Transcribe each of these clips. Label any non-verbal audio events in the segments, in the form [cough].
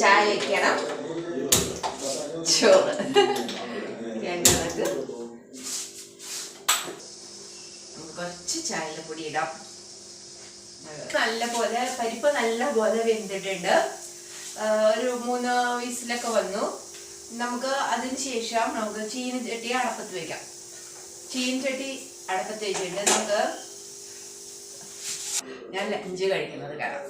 ചായ ചോറ്. വേണ്ടവർക്ക് കുറച്ച് ചായപ്പൊടി ഇടാം. നല്ല പോലെ പരിപ്പ് നല്ല പോലെ വെന്തിട്ടുണ്ട്. ഒരു മൂന്ന് വയസ്സിലൊക്കെ വന്നു. നമുക്ക് അതിന് ശേഷം നമുക്ക് ചീനച്ചട്ടി അടപ്പത്ത് വെക്കാം. ചീനച്ചട്ടി അടപ്പത്ത് വെച്ചിട്ട് നമുക്ക് ഞാൻ ലഞ്ച് കഴിക്കുന്നത് കാണാം.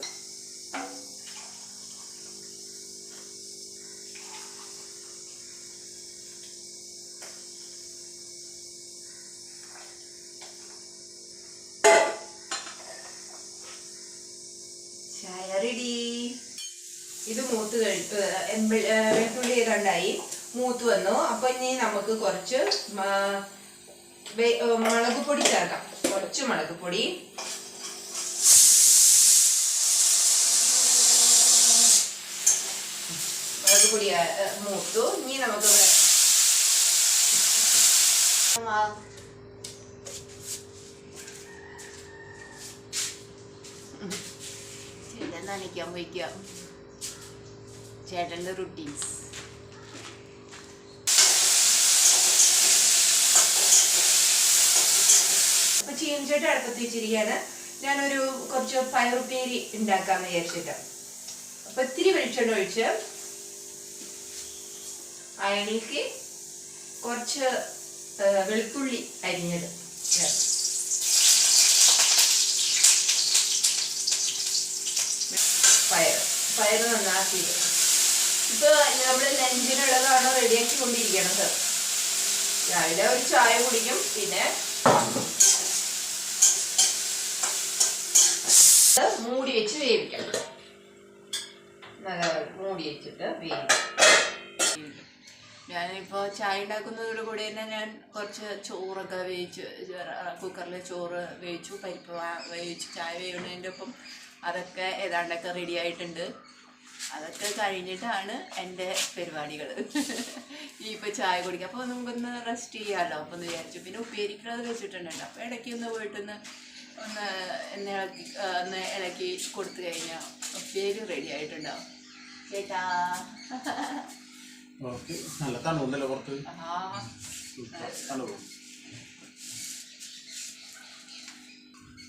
ചായ റെഡി ഇത് മൂത്ത് കഴി ഏഹ് എമ്പി- ഏഹ് വെളുത്തുള്ളി ഏതാണ്ടായി? മൂത്ത് വന്നു. അപ്പൊ ഇനി നമുക്ക് കുറച്ച് മുളക് പൊടി ചേർക്കാം. കുറച്ച് മുളക് പൊടി. മുളക് പൊടി മൂത്തു. ഇനി നമുക്ക് ചേട്ടൻ നനയ്ക്കാൻ പോയിക്കാം ചേട്ടന്റെ റുട്ടീൻസ് അപ്പൊ ചീനച്ചട്ടി അടുപ്പത്ത് വെച്ചിരിക്കുകയാണ്. ഞാനൊരു കുറച്ച് പയറുപ്പേരി ഉണ്ടാക്കാന്ന് വിചാരിച്ചിട്ട്. അപ്പൊ ഇത്തിരി വെളിച്ചെണ്ണ ഒഴിച്ച് അയണിക്ക് കുറച്ച് വെളുത്തുള്ളി അരിഞ്ഞത് ചേർത്ത്. പയർ. പയർ നന്നാക്കിയത് ഇപ്പൊ നമ്മുടെ ലഞ്ചിനുള്ളതാണ് റെഡിയാക്കി കൊണ്ടിരിക്കണത് രാവിലെ ഒരു ചായ കുടിക്കും പിന്നെ മൂടി വെച്ച് വേവിക്കണം. മൂടി വെച്ചിട്ട് വേവിക്കും. ഞാനിപ്പോൾ ചായ ഉണ്ടാക്കുന്നതോട് കൂടി തന്നെ ഞാൻ കുറച്ച് ചോറൊക്കെ വേവിച്ച് കുക്കറിൽ ചോറ് വേവിച്ചു പരിപ്പ് വേവിച്ച് ചായ വേവുന്നതിന്റെ ഒപ്പം അതൊക്കെ ഏതാണ്ടൊക്കെ റെഡി ആയിട്ടുണ്ട്. അതൊക്കെ കഴിഞ്ഞിട്ടാണ് എന്റെ പരിപാടികൾ ഈ ഇപ്പോൾ ചായ കുടിക്കുക അപ്പോൾ നമുക്കൊന്ന് റെസ്റ്റ് ചെയ്യാമല്ലോ അപ്പോൾ എന്ന് വിചാരിച്ചു. പിന്നെ ഉപ്പേരിക്കുന്നത് വെച്ചിട്ടുണ്ടല്ലോ. അപ്പോൾ ഇടയ്ക്ക് ഒന്ന് പോയിട്ടൊന്ന് ഒന്ന് എന്നെ ഇളക്കി ഒന്ന് ഇളക്കി കൊടുത്തു കഴിഞ്ഞാൽ ഉപ്പേരി റെഡി ആയിട്ടുണ്ടാവും. ചേട്ടാ ഓക്കെ. നല്ല തണുണ്ടല്ലോ പുറത്ത്. തണുപ്പ്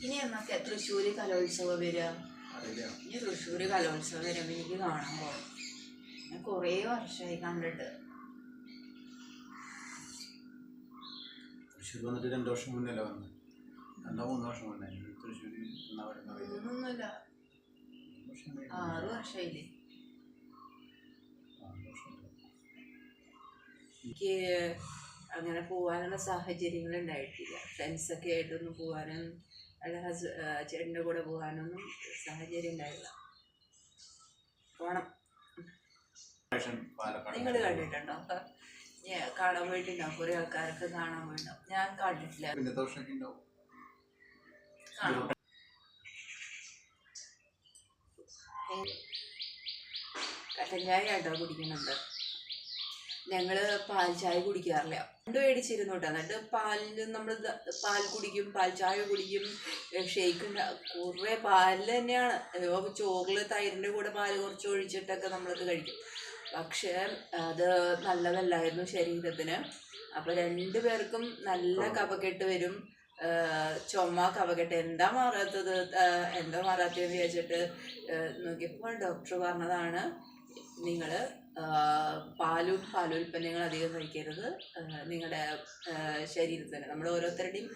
ഇനി എന്നൊക്കെ തൃശ്ശൂര് കലോത്സവം വരാം ഇനി തൃശ്ശൂര് കലോത്സവം വരുമ്പോൾ എനിക്ക് കാണാൻ പോകണം ഞാൻ കുറേ വർഷമായി കണ്ടിട്ട്. തൃശ്ശൂർ വന്നിട്ട് രണ്ട് വർഷം മുന്നല്ലേ വന്നത്? രണ്ടോ മൂന്ന് വർഷം മുന്നേ. തൃശ്ശൂർ എന്നാ പറയുന്നത്. ആറ് വർഷമായില്ലേ? എനിക്ക് അങ്ങനെ പോകാനുള്ള സാഹചര്യങ്ങൾ ഉണ്ടായിട്ടില്ല. ഫ്രണ്ട്സൊക്കെ ആയിട്ടൊന്നും പോകാനും അല്ല ഹസ് ചേട്ടന്റെ കൂടെ പോകാനൊന്നും സാഹചര്യം ഉണ്ടായില്ല. പോണം. നിങ്ങൾ കണ്ടിട്ടുണ്ടോ? ഞാൻ കാണാൻ പോയിട്ടുണ്ടാവും കുറേ ആൾക്കാർക്ക് കാണാൻ പോയിട്ടുണ്ടാവും ഞാൻ കണ്ടിട്ടില്ല. കാണാം. കട്ടൻ ചായ കേട്ടോ കുടിക്കുന്നുണ്ട്? ഞങ്ങൾ പാൽ ചായ കുടിക്കാറില്ല. രണ്ടു മേടിച്ചിരുന്നു കേട്ടോ. എന്നിട്ട് പാലിൽ നമ്മൾ പാൽ കുടിക്കും പാൽ ചായ കുടിക്കും ഷേക്ക് കുറേ പാലിൽ തന്നെയാണ്. ഏഹ് ചോറിൽ തൈരിന്റെ കൂടെ പാൽ കുറച്ച് ഒഴിച്ചിട്ടൊക്കെ നമ്മളത് കഴിക്കും. പക്ഷേ അത് നല്ലതല്ലായിരുന്നു ശരീരത്തിന്. അപ്പോൾ രണ്ടു പേർക്കും നല്ല കഫക്കെട്ട് വരും. ചുമ കഫക്കെട്ട്. എന്താ മാറാത്തത്? എന്താ മാറാത്തതെന്ന് വിചാരിച്ചിട്ട് നോക്കിയപ്പോൾ ഡോക്ടർ പറഞ്ഞതാണ് നിങ്ങൾ പാലും പാലുൽപ്പന്നങ്ങൾ അധികം കഴിക്കരുത്. നിങ്ങളുടെ ശരീരത്തിന്. നമ്മൾ ഓരോരുത്തരുടെയും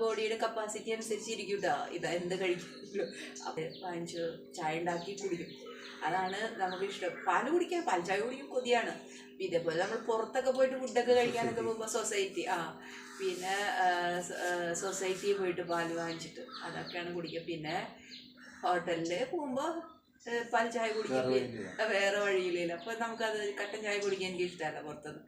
ബോഡിയുടെ കപ്പാസിറ്റി അനുസരിച്ച് ഇരിക്കും കേട്ടോ ഇത് എന്ത് കഴിക്കുമല്ലോ അത് വാങ്ങിച്ച് ചായ ഉണ്ടാക്കി കുടിക്കും. അതാണ് നമുക്ക് ഇഷ്ടം. പാൽ കുടിക്കാൻ പാൽ ചായ കുടിക്കും കൊതിയാണ്. ഇതേപോലെ നമ്മൾ പുറത്തൊക്കെ പോയിട്ട് ഫുഡൊക്കെ കഴിക്കാനൊക്കെ പോകുമ്പോൾ സൊസൈറ്റി ആ. പിന്നെ സൊസൈറ്റിയിൽ പോയിട്ട് പാൽ വാങ്ങിച്ചിട്ട് അതൊക്കെയാണ് കുടിക്കുക. പിന്നെ ഹോട്ടലിൽ പോകുമ്പോൾ പാൽ ചായ കുടിക്കാൻ വേറെ വഴിയില്ലല്ലോ അപ്പോൾ നമുക്കത് കട്ടൻ ചായ കുടിക്കാൻ എനിക്ക് ഇഷ്ടമല്ല പുറത്തുനിന്ന്.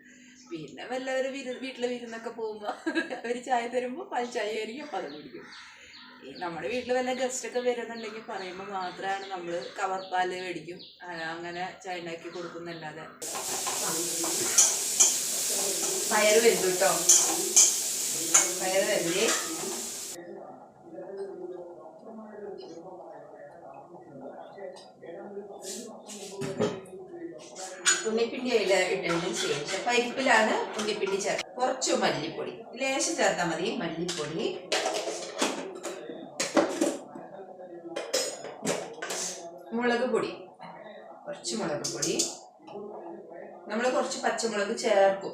പിന്നെ വല്ലവരും വിരു വീട്ടിൽ വിരുന്നൊക്കെ പോകുമ്പോൾ [laughs] അവർ ചായ തരുമ്പോൾ പാൽ ചായ ആയിരിക്കും അപ്പോൾ അത് കുടിക്കും. നമ്മുടെ വീട്ടിൽ വല്ല ഗസ്റ്റൊക്കെ വരുന്നുണ്ടെങ്കിൽ പറയുമ്പോൾ മാത്രമാണ് നമ്മൾ കവർ പാൽ മേടിക്കും. അങ്ങനെ ചായ ഉണ്ടാക്കി കൊടുക്കുന്നല്ലാതെ. പയർ വരുന്നു കേട്ടോ പയർ വരില്ലേ ഉണ്ണിപ്പിണ്ടി അതിൽ ഇട്ടതിന് ശേഷം പരിപ്പിലാണ് ഉണ്ണിപ്പിണ്ടി ചേർത്ത് കുറച്ച് മല്ലിപ്പൊടി. ലേശം ചേർത്താൽ മതി. മല്ലിപ്പൊടി. മുളക് പൊടി. കുറച്ച് മുളക് പൊടി. നമ്മൾ കുറച്ച് പച്ചമുളക് ചേർക്കും.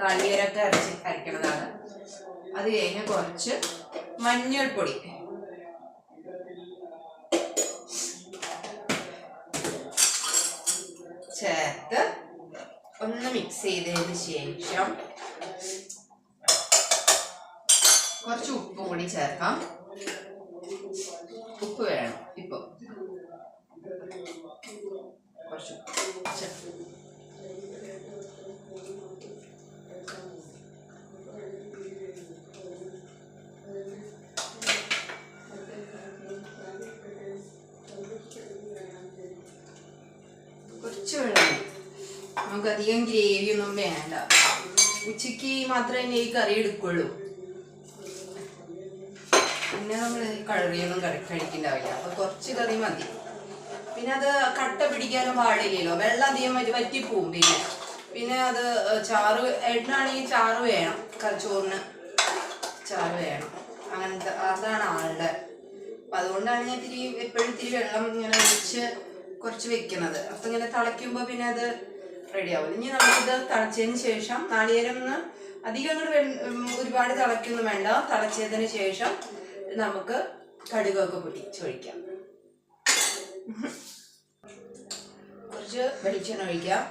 നാളികേരൊക്കെ അരച്ച് അരക്കണതാണ് അത് കഴിഞ്ഞ് കുറച്ച് മഞ്ഞൾപ്പൊടി. ചേർത്ത് ഒന്ന് മിക്സ് ചെയ്തതിന് ശേഷം കുറച്ച് ഉപ്പും കൂടി ചേർക്കാം. ഉപ്പ് വേണം. ഇപ്പൊ കുറച്ച് നമുക്ക് അധികം ഗ്രേവി ഒന്നും വേണ്ട. ഉച്ചയ്ക്ക് മാത്രമേ ഈ കറി എടുക്കുള്ളൂ. പിന്നെ നമ്മൾ കറിയൊന്നും കറി കഴിക്കണ്ടാവില്ല. അപ്പൊ കുറച്ച് കറി മതി. പിന്നെ അത് കട്ട പിടിക്കാനും പാടില്ലല്ലോ. വെള്ളം അധികം വറ്റി വറ്റിപ്പോവും പിന്നെ. പിന്നെ അത് ചാറ് എണ്ണാണെങ്കിൽ ചാറ് വേണം. കച്ചോറിന് ചോറിന് ചാറ് വേണം. അങ്ങനത്തെ അതാണ് ആളുടെ അപ്പൊ അതുകൊണ്ടാണ് ഞാൻ ഇത്തിരി എപ്പോഴും ഇത്തിരി വെള്ളം ഇങ്ങനെ ഒഴിച്ച് കുറച്ച് വെക്കുന്നത്. അപ്പൊ ഇങ്ങനെ തിളയ്ക്കുമ്പോൾ പിന്നെ അത് റെഡി ആവും. ഇനി നമുക്കിത് തിളച്ചതിന് ശേഷം നാളികേരം അധികം അങ്ങോട്ട് ഒരുപാട് തിളയ്ക്കൊന്നും വേണ്ട. തിളച്ചതിന് ശേഷം നമുക്ക് കടുകൊക്കെ പൊട്ടിച്ചൊഴിക്കാം കുറച്ച് വെളിച്ചെണ്ണ ഒഴിക്കാം.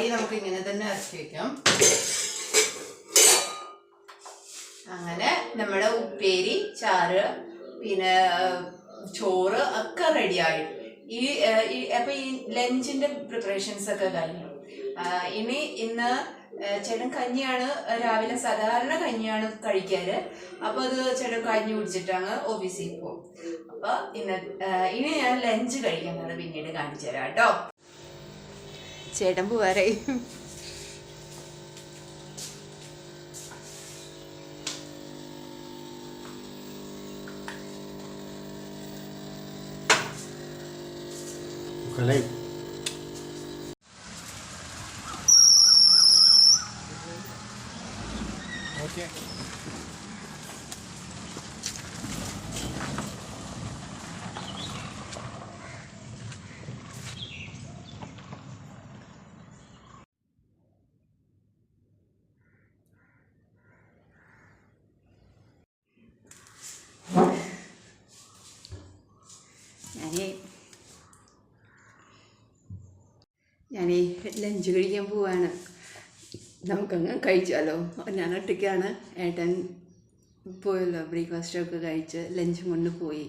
കറി നമുക്ക് ഇങ്ങനെ തന്നെ ഇറക്കി വെക്കാം. അങ്ങനെ നമ്മുടെ ഉപ്പേരി ചാറ് പിന്നെ ചോറ് ഒക്കെ റെഡിയായി ഈ അപ്പൊ ഈ ലഞ്ചിന്റെ പ്രിപ്പറേഷൻസ് ഒക്കെ കഴിഞ്ഞു. ഇനി ഇന്ന് ചേട്ടൻ കഞ്ഞിയാണ് രാവിലെ സാധാരണ കഞ്ഞിയാണ് കഴിക്കാറ്. അപ്പൊ അത് ചേട്ടൻ കഞ്ഞി കുടിച്ചിട്ടാണ് ഓഫീസിൽ പോകും അപ്പൊ ഇന്ന് ഇനി ഞാൻ ലഞ്ച് കഴിക്കുന്നത് പിന്നീട് കാണിച്ചു തരാം കേട്ടോ. ചേട്ടൻ പോവാറേ കലൈ ഓക്കെ ഞാനേ ഞാനേ ലഞ്ച് കഴിക്കാൻ പോവാണ്. നമുക്കങ്ങ് കഴിച്ചാലോ? ഞാൻ ഒറ്റയ്ക്കാണ്. ഏട്ടൻ പോയല്ലോ ബ്രേക്ക്ഫാസ്റ്റൊക്കെ കഴിച്ച് ലഞ്ചും കൊണ്ട് പോയി.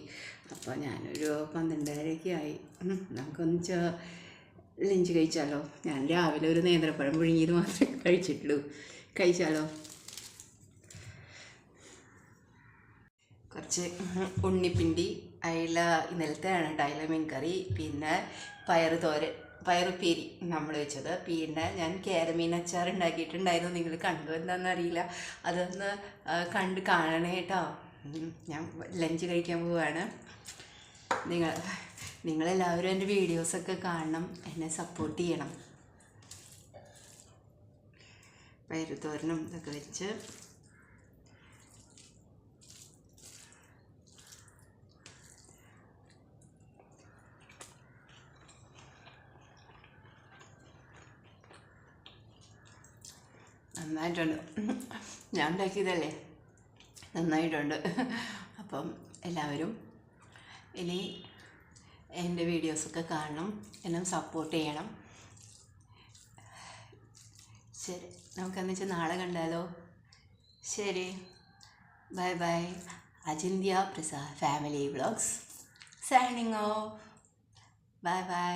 അപ്പോൾ ഞാനൊരു പന്ത്രണ്ടരയൊക്കെ ആയി ഉം, നമുക്കൊന്ന് ലഞ്ച് കഴിച്ചാലോ? ഞാൻ രാവിലെ ഒരു നേന്ത്രപ്പഴം പുഴുങ്ങിയത് മാത്രമേ കഴിച്ചിട്ടുള്ളൂ. കഴിച്ചാലോ? കുറച്ച് ഉണ്ണിപ്പിണ്ടി അയില ഇന്നലത്തെയാണ് ആണ് അയില മീൻകറി പിന്നെ പയറ് തോരൻ പയറുപ്പേരി നമ്മൾ വെച്ചത്. പിന്നെ ഞാൻ കേരമീൻ അച്ചാർ ഉണ്ടാക്കിയിട്ടുണ്ടായിരുന്നു. നിങ്ങൾ കണ്ടു എന്താണെന്ന് അറിയില്ല. അതൊന്ന് കണ്ട് കാണണേ കേട്ടോ. ഞാൻ ലഞ്ച് കഴിക്കാൻ പോവാണ്. നിങ്ങൾ നിങ്ങളെല്ലാവരും എന്റെ വീഡിയോസൊക്കെ കാണണം. എന്നെ സപ്പോർട്ട് ചെയ്യണം. പയറുതോരനും ഇതൊക്കെ വെച്ച്. നന്നായിട്ടുണ്ട്. ഞാൻ ഉണ്ടാക്കിയതല്ലേ? നന്നായിട്ടുണ്ട്. അപ്പം എല്ലാവരും ഇനി എന്റെ വീഡിയോസൊക്കെ കാണണം. എന്നെ സപ്പോർട്ട് ചെയ്യണം. ശരി. നമുക്കെന്ന് വെച്ചാൽ നാളെ കണ്ടാലോ? ശരി. Bye bye. Ajinthya Prasad family vlogs signing off bye bye.